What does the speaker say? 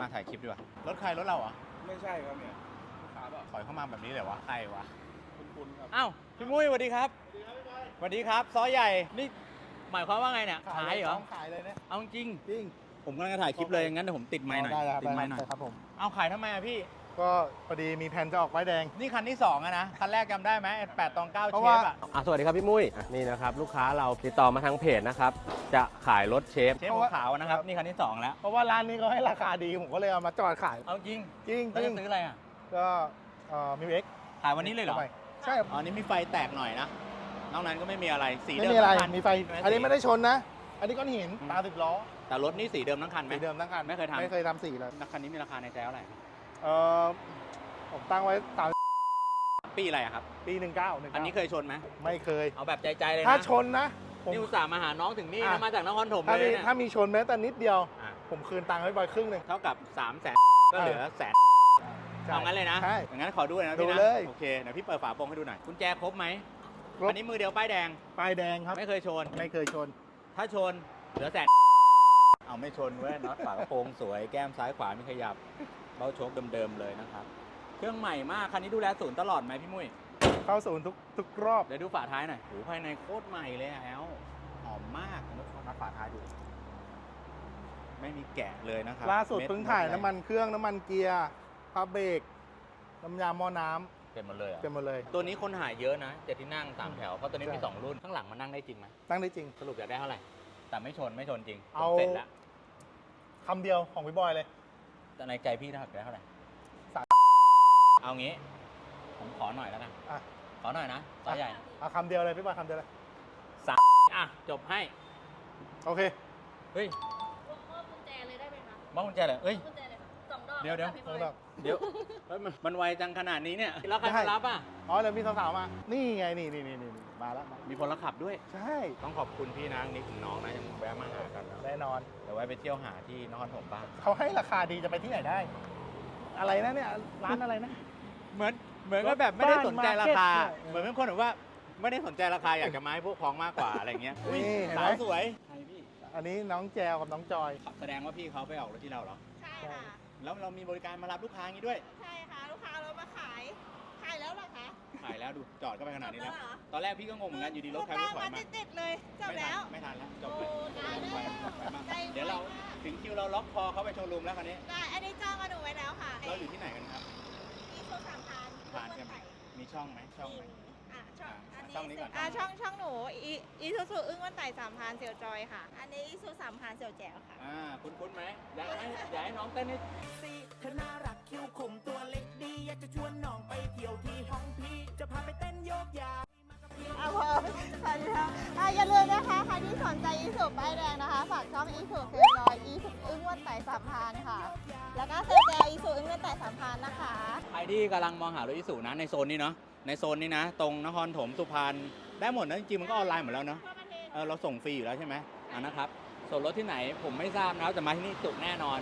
มาถ่ายคลิปดีกว่ารถใครรถเราเหรอะไม่ใช่ครับเนี่ยลูกค้าแบบถอยเข้ามาแบบนี้เลยวะใครวะคุณครับอ้าวพี่มุ้ยสวัสดีครับสวัสดีครับซอใหญ่นี่หมายความว่าไงเนี่ยขายเหรอขายเลยเนี่ยเอาจริงจริงผมกำลังจะถ่ายคลิปเลยงั้นเดี๋ยวผมติดไมค์หน่อยได้ครับติดไมค์หน่อยครับผมเอาขายทำไมอะพี่ ก็พอดีมีแผนจะออกไว้แดง นี่คันที่สองอะนะ คันแรกจำได้ไหมแปดตองเก้าเพเชราะฟว่าอะอะสวัสดีครับพี่มุ้ยอะนี่นะครับลูกค้าเราติดต่อมาทางเพจนะครับ จะขายรถเชฟ เชฟหัวขาวนะครับ นี่คันที่สองแล้ว เพราะว่าร้านนี้เขาให้ราคาดีผมก็เลยเอามาจอดขาย เอาจริงจริงแล้วจริจะงซื้ออะไรอะก็มิวเอ็กขายวันนี้เลยเหรอ ใช่อ๋อ นี่มีไฟแตกหน่อยนะ นอกนั้นก็ไม่มีอะไร สีไม่เดิมมีอะไร ทั้งคัน มีไฟใช่หอันนี้สีไม่ได้ชนนะ อันนี้ก้อนหินอืม ตาสิบล้อแต่รถนี่สีเดิมทั้งคันไหม สีเดิมทั้งคันไม่เคยทำ ไม่เคยทำสีเลย คันนี้มีราคาในใจเท่าไหร่ เออผมตั้งไว้สามปีอะไรอะครับ ปีหนึ่งเก้าหนึ่งอันนี้เคยชนไหมไม่เคย เอาแบบใจๆเลยนะถ้าชนนะผมนี่อุตส่าห์มาหาน้องถึงนี่อะนะมาจากนครถมถ้าเลมียเนี่ยถ้ามีชนแม้แต่นิดเดียว อะผมคืนตังค์ให้บอยครึ่งหนึ่ง เท่ากับ3ามแสนก็เหลือแสนใช่เอางั้นเลยนะใช่ อย่างนั้นขอดูหน่อยนะพี่ดูนะเลย โอเคเดี๋ยวพี่เปิดฝาโปรงให้ดูหน่อยกุญแจครบไหมครบ อันนี้มือเดียวป้ายแดงป้ายแดงครับ ไม่เคยชน ไม่เคยชน ถ้าชนเหลือแสนเอาไม่ชนเว้ยน็อตฝากระโปรงสวยแก้มซ้ายขวาไม่ขยับ เบ้าโชคเดิมๆเลยนะครับ เครื่องใหม่มาก คันนี้ดูแลศูนย์ตลอดไหมพี่มุ้ยเข้าศูนย์ทุกทุกรอบ เดี๋ยวดูฝาท้ายหน่อยโหภายในโคตรใหม่เลยอะแอลหอมมากนุ๊กนัดฝาท้ายดู ไม่มีแกะเลยนะครับล่าสุดม็เพิ่งถ่ายน้ำมันเครื่องน้ำมันเกียร์พับเบรกน้ำยาหม้อน้เต็มหมดเลยำอะเต็มหมดเลย ตัวนี้คนหายเยอะนะเจ็ดที่นั่งสามอืมแถว เพราะตัวนี้มีใช่สองรุ่น ข้างหลังมันนั่งได้จริงไหมตั้งได้จริง สรุปอยากได้เท่าไหร่ แต่ไม่ชนไม่ชนจริงผมเอาเสร็จแล้วคำเดียวของพี่บอยเลย แต่ในใจพี่ถ้าอยากได้เท่าไหร่สาม เอางี้ ผมขอหน่อยแล้วกันอะขอหน่อยนะต่อใหญ่เอาคำเดียวเลยพี่บอยคำเดียวเลย อะจบให้ โอเค เฮ้ยมอบกุญแจเลยได้ไหมคะบ้ากุญแจเลยเอ้ย กุญแจ เลยค่ะสองดอกเดี๋ยวเดี๋ยวค่ะพี่บต้อองยดอกเดี๋ยวเฮ้ยมันมันไวจังขนาดนี้เนี่ยแล้วใครได้มารับอะ อ๋อเดี๋ยวมีสาวๆมา นี่ไงนี่นี่นี่นี่มาแล้วมามีพลขับด้วย ใช่ ต้องขอบคุณพี่นะนี่ถึงน้องนะยังแวะมาหากันนะแน่นอน เดี๋ยวไว้ไปเที่ยวหาที่นครถมบ้าง เขาให้ราคาดีจะไปที่ไหนได้ อะไรนะเนี่ยร้านอะไรนะ เหมือนเหมือนก็แบบไม่ได้สนใจราคาบ้าน market เหมือนเป็นคนแบบว่าไม่ได้สนใจราคาอยากจะมาให้พวกพ้องมากกว่าอะไรเงี้ยอุ้ยนี่เห็นไหมสาวสวยใครพี่อันนี้น้องแจวกับน้องจอย แสดงว่าพี่เขาไปออกรถที่เราเหรอ ใช่ค่ะ แล้วเรามีบริการมารับลูกค้าอย่างนี้ด้วย ใช่ค่ะ ลูกค้าเรามาขาย ขายแล้วเหรอคะขายแล้วดูจอดก็ไปขนาดนี้แล้วจบเหรอ ตอนแรกพี่ก็งงเหมือนกันอยู่ดีรถใครตาไม่มถอยมามา ติดๆเลยจบไม่ทัแล้วนไม่ทันแล้วจบโอ้เลยตายแล้วไปไปบ้างใจไเดี๋ยวเรามากถึงคิวเราล็อกคอเขาไปโชว์รูมแล้วคันนี้ ได้อันนี้จองกับหนูไว้แล้วค่ะเราอยู่ที่ไหนกันครับ ที่โซสามพานผ่านใช่ไหมมีช่องไหมช่องไหม อะช่องอะอันนี้ช่องนี้ก่อน อะช่องช่องหนูอีอีซูซูอึ้งวันไต่สามพานเสี่ยวจอยค่ะ อันนี้อีซูสามพานเสี่ยวแจ๋วค่ะ อ่าคุ้นๆไหมอยากให้อยากให้น้องเต้นให้สิเธอน่ารักคิ้วขมตัวเล็กดี อยากจะชวนน้องไปเที่ยวที่ห้องพี่ จะพาไปเต้นโยกยา อะพอสวัสดีค่ะอะอย่าลืมนะคะใครที่สนใจอีสุป้ายแดงนะคะ ฝากช่องอีสุเซลลอยอีสุอึ้งวันไต่สามพานค่ะ แล้วก็เซลแจอีสุอึ้งวันไต่สามพานนะคะ ใครที่กำลังมองหารถอิสุนะในโซนนี้เนาะ ในโซนนี้นะ ตรงนครถมสุพรรณได้หมดนะจริงๆมันก็ออนไลน์หมดแล้วเนาะเเออเราส่งฟรีอยู่แล้วใช่ไหมอ่านะครับส่วนรถที่ไหนผมไม่ทราบนะแต่มาที่นี่จุกแน่นอน